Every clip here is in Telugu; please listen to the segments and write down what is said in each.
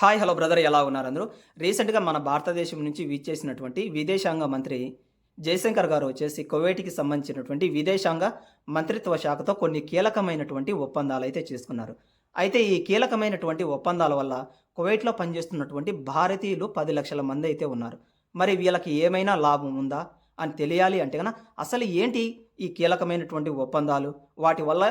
హాయ్ హలో బ్రదర్ ఎలా ఉన్నారు అందరూ? రీసెంట్గా మన భారతదేశం నుంచి విచ్చేసినటువంటి విదేశాంగ మంత్రి జయశంకర్ గారు వచ్చేసి కువైట్కి సంబంధించినటువంటి విదేశాంగ మంత్రిత్వ శాఖతో కొన్ని కీలకమైనటువంటి ఒప్పందాలు అయితే చేసుకున్నారు. అయితే ఈ కీలకమైనటువంటి ఒప్పందాల వల్ల కువైట్లో పనిచేస్తున్నటువంటి భారతీయులు పది లక్షల మంది అయితే ఉన్నారు. మరి వీళ్ళకి ఏమైనా లాభం ఉందా అని తెలియాలి అంటే కనుక అసలు ఏంటి ఈ కీలకమైనటువంటి ఒప్పందాలు? వాటి వల్ల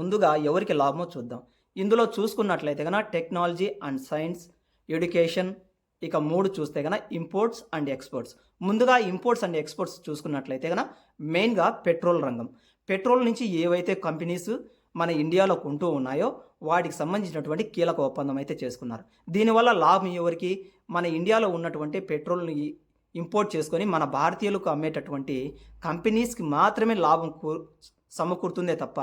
ముందుగా ఎవరికి లాభమో చూద్దాం. ఇందులో చూసుకున్నట్లయితే కనుక టెక్నాలజీ అండ్ సైన్స్ ఎడ్యుకేషన్ ఇక మూడు చూస్తే కనుక ఇంపోర్ట్స్ అండ్ ఎక్స్పోర్ట్స్. ముందుగా ఇంపోర్ట్స్ అండ్ ఎక్స్పోర్ట్స్ చూసుకున్నట్లయితే కనుక మెయిన్గా పెట్రోల్ రంగం. పెట్రోల్ నుంచి ఏవైతే కంపెనీస్ మన ఇండియాలో కొంటూ ఉన్నాయో వాటికి సంబంధించినటువంటి కీలక ఒప్పందం అయితే చేసుకున్నారు. దీనివల్ల లాభం ఎవరికి? మన ఇండియాలో ఉన్నటువంటి పెట్రోల్ని ఇంపోర్ట్ చేసుకొని మన భారతీయులకు అమ్మేటటువంటి కంపెనీస్కి మాత్రమే లాభం కూ సమకూరుతుందే తప్ప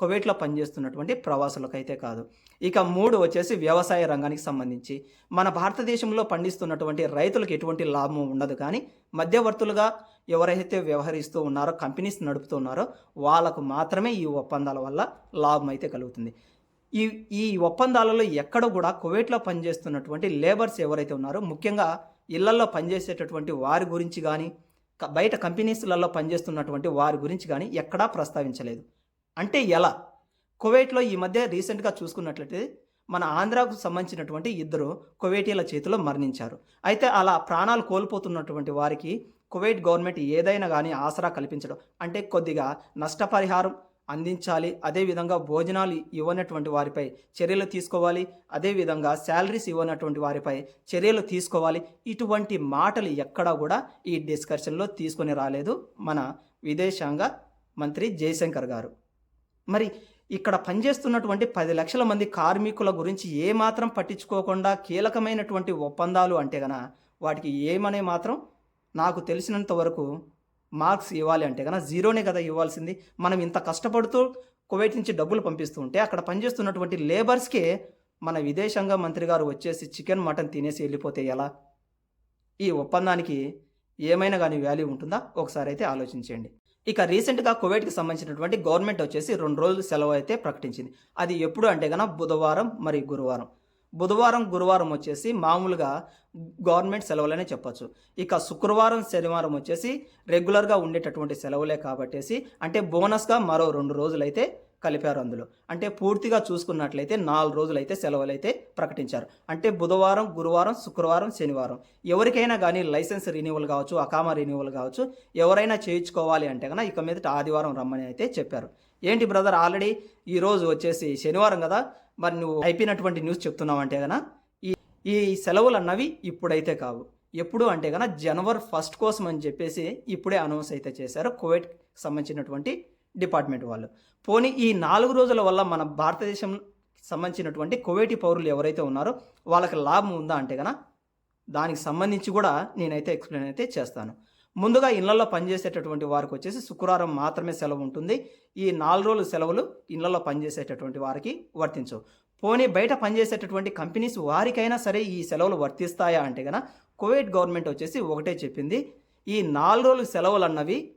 కువైట్లో పనిచేస్తున్నటువంటి ప్రవాసులకు అయితే కాదు. ఇక మూడు వచ్చేసి వ్యవసాయ రంగానికి సంబంధించి. మన భారతదేశంలో పండిస్తున్నటువంటి రైతులకు ఎటువంటి లాభం ఉండదు కానీ మధ్యవర్తులుగా ఎవరైతే వ్యవహరిస్తూ ఉన్నారో కంపెనీస్ నడుపుతున్నారో వాళ్ళకు మాత్రమే ఈ ఒప్పందాల వల్ల లాభం అయితే కలుగుతుంది. ఈ ఈ ఒప్పందాలలో ఎక్కడ కూడా కువైట్లో పనిచేస్తున్నటువంటి లేబర్స్ ఎవరైతే ఉన్నారో ముఖ్యంగా ఇళ్ళలో పనిచేసేటటువంటి వారి గురించి కానీ బయట కంపెనీస్లలో పనిచేస్తున్నటువంటి వారి గురించి కానీ ఎక్కడా ప్రస్తావించలేదు. అంటే ఎలా? కువైట్లో ఈ మధ్య రీసెంట్గా చూసుకున్నట్లయితే మన ఆంధ్రాకు సంబంధించినటువంటి ఇద్దరు కువైటీల చేతిలో మరణించారు. అయితే అలా ప్రాణాలు కోల్పోతున్నటువంటి వారికి కువైట్ గవర్నమెంట్ ఏదైనా కానీ ఆసరా కల్పించడం అంటే కొద్దిగా నష్టపరిహారం అందించాలి అదేవిధంగా భోజనాలు ఇవ్వనటువంటి వారిపై చర్యలు తీసుకోవాలి అదేవిధంగా శాలరీస్ ఇవ్వనటువంటి వారిపై చర్యలు తీసుకోవాలి. ఇటువంటి మాటలు ఎక్కడా కూడా ఈ డిస్కషన్లో తీసుకొని రాలేదు మన విదేశాంగ మంత్రి జయశంకర్ గారు. మరి ఇక్కడ పనిచేస్తున్నటువంటి పది లక్షల మంది కార్మికుల గురించి ఏమాత్రం పట్టించుకోకుండా కీలకమైనటువంటి ఒప్పందాలు అంటే గన వాటికి ఏమనే మాత్రం నాకు తెలిసినంత వరకు మార్క్స్ ఇవ్వాలి అంటే కనుక జీరోనే కదా ఇవ్వాల్సింది. మనం ఇంత కష్టపడుతూ కువైట్ నుంచి డబ్బులు పంపిస్తూ ఉంటే అక్కడ పనిచేస్తున్నటువంటి లేబర్స్కే మన విదేశాంగ మంత్రి గారు వచ్చేసి చికెన్ మటన్ తినేసి వెళ్ళిపోతే ఎలా? ఈ ఒప్పందానికి ఏమైనా కానీ వాల్యూ ఉంటుందా? ఒకసారి అయితే ఆలోచించండి ఇక రీసెంట్గా కువైట్కి సంబంధించినటువంటి గవర్నమెంట్ వచ్చేసి రెండు రోజులు సెలవు అయితే ప్రకటించింది. అది ఎప్పుడు అంటే కనుక బుధవారం మరియు గురువారం. బుధవారం గురువారం వచ్చేసి మామూలుగా గవర్నమెంట్ సెలవులనే చెప్పొచ్చు. ఇక శుక్రవారం శనివారం వచ్చేసి రెగ్యులర్గా ఉండేటటువంటి సెలవులే కాబట్టేసి అంటే బోనస్గా మరో రెండు రోజులైతే కలిపారు అందులో. అంటే పూర్తిగా చూసుకున్నట్లయితే నాలుగు రోజులైతే సెలవులు అయితే ప్రకటించారు. అంటే బుధవారం గురువారం శుక్రవారం శనివారం. ఎవరికైనా కానీ లైసెన్స్ రెన్యువల్ కావచ్చు అకామా రెన్యువల్ కావచ్చు ఎవరైనా చేయించుకోవాలి అంటే కనుక ఇక మీదట ఆదివారం రమ్మని అయితే చెప్పారు. ఏంటి బ్రదర్ ఆల్రెడీ ఈరోజు వచ్చేసి శనివారం కదా మరి నువ్వు అయిపోయినటువంటి న్యూస్ చెప్తున్నావు అంటే కనుక ఈ ఈ సెలవులు అన్నవి ఇప్పుడైతే కావు. ఎప్పుడు అంటే కనుక జనవరి ఫస్ట్ కోసం అని చెప్పేసి ఇప్పుడే అనౌన్స్ అయితే చేశారు. కోవిడ్ సంబంధించినటువంటి డిపార్ట్మెంట్ వాళ్ళు. పోనీ ఈ నాలుగు రోజుల వల్ల మన భారతదేశం సంబంధించినటువంటి కువైటీ పౌరులు ఎవరైతే ఉన్నారో వాళ్ళకి లాభం ఉందా అంటే కనుక దానికి సంబంధించి కూడా నేనైతే ఎక్స్ప్లెయిన్ అయితే చేస్తాను. ముందుగా ఇళ్ళలో పనిచేసేటటువంటి వారికి వచ్చేసి శుక్రవారం మాత్రమే సెలవు ఉంటుంది. ఈ నాలుగు రోజుల సెలవులు ఇళ్ళలో పనిచేసేటటువంటి వారికి వర్తించవు. పోనీ బయట పనిచేసేటటువంటి కంపెనీస్ వారికైనా సరే ఈ సెలవులు వర్తిస్తాయా అంటే కనుక కువైట్ గవర్నమెంట్ వచ్చేసి ఒకటే చెప్పింది. ఈ నాలుగు రోజుల సెలవులు అన్నవి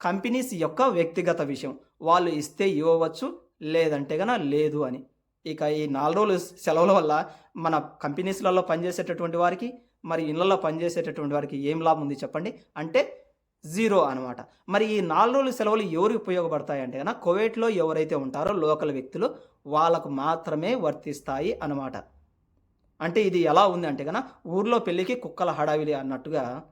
కంపెనీస్ యొక్క వ్యక్తిగత విషయం. వాళ్ళు ఇస్తే ఇవ్వవచ్చు లేదంటే గన లేదు అని. ఇక ఈ నాలుగు రోజులు సెలవుల వల్ల మన కంపెనీస్లలో పనిచేసేటటువంటి వారికి మరి ఇళ్ళలో పనిచేసేటటువంటి వారికి ఏం లాభం ఉంది చెప్పండి? అంటే జీరో అనమాట. మరి ఈ నాలుగు రోజుల సెలవులు ఎవరికి ఉపయోగపడతాయి అంటే కనుక ఎవరైతే ఉంటారో లోకల్ వ్యక్తులు వాళ్ళకు మాత్రమే వర్తిస్తాయి అన్నమాట అంటే ఇది ఎలా ఉంది అంటే కనుక ఊర్లో పెళ్ళికి కుక్కల హడావిలి అన్నట్టుగా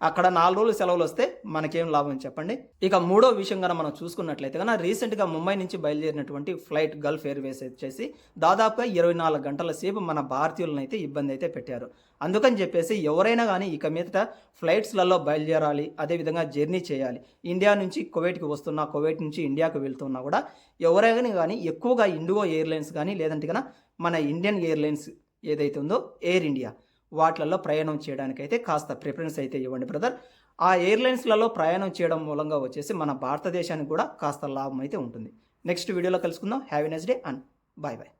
అక్కడ నాలుగు రోజులు సెలవులు వస్తే మనకేం లాభం చెప్పండి. ఇక మూడో విషయం కనుక మనం చూసుకున్నట్లయితే కనుక రీసెంట్గా ముంబై నుంచి బయలుదేరినటువంటి ఫ్లైట్ గల్ఫ్ ఎయిర్వేస్ వచ్చేసి దాదాపుగా ఇరవై నాలుగు గంటల సేపు మన భారతీయులను అయితే ఇబ్బంది అయితే పెట్టారు. అందుకని చెప్పేసి ఎవరైనా కానీ ఇక మీదట ఫ్లైట్స్లలో బయలుదేరాలి అదేవిధంగా జర్నీ చేయాలి. ఇండియా నుంచి కువైట్కి వస్తున్నా కువైట్ నుంచి ఇండియాకు వెళ్తున్నా కూడా ఎవరైనా కానీ ఎక్కువగా ఇండిగో ఎయిర్లైన్స్ కానీ లేదంటే కనుక మన ఇండియన్ ఎయిర్లైన్స్ ఏదైతే ఉందో ఎయిర్ ఇండియా వాటిలలో ప్రయాణం చేయడానికైతే కాస్త ప్రిఫరెన్స్ అయితే ఇవ్వండి బ్రదర్. ఆ ఎయిర్లైన్స్లలో ప్రయాణం చేయడం మూలంగా వచ్చేసి మన భారతదేశానికి కూడా కాస్త లాభం అయితే ఉంటుంది. నెక్స్ట్ వీడియోలో కలుసుకుందాం. Have a next day and bye bye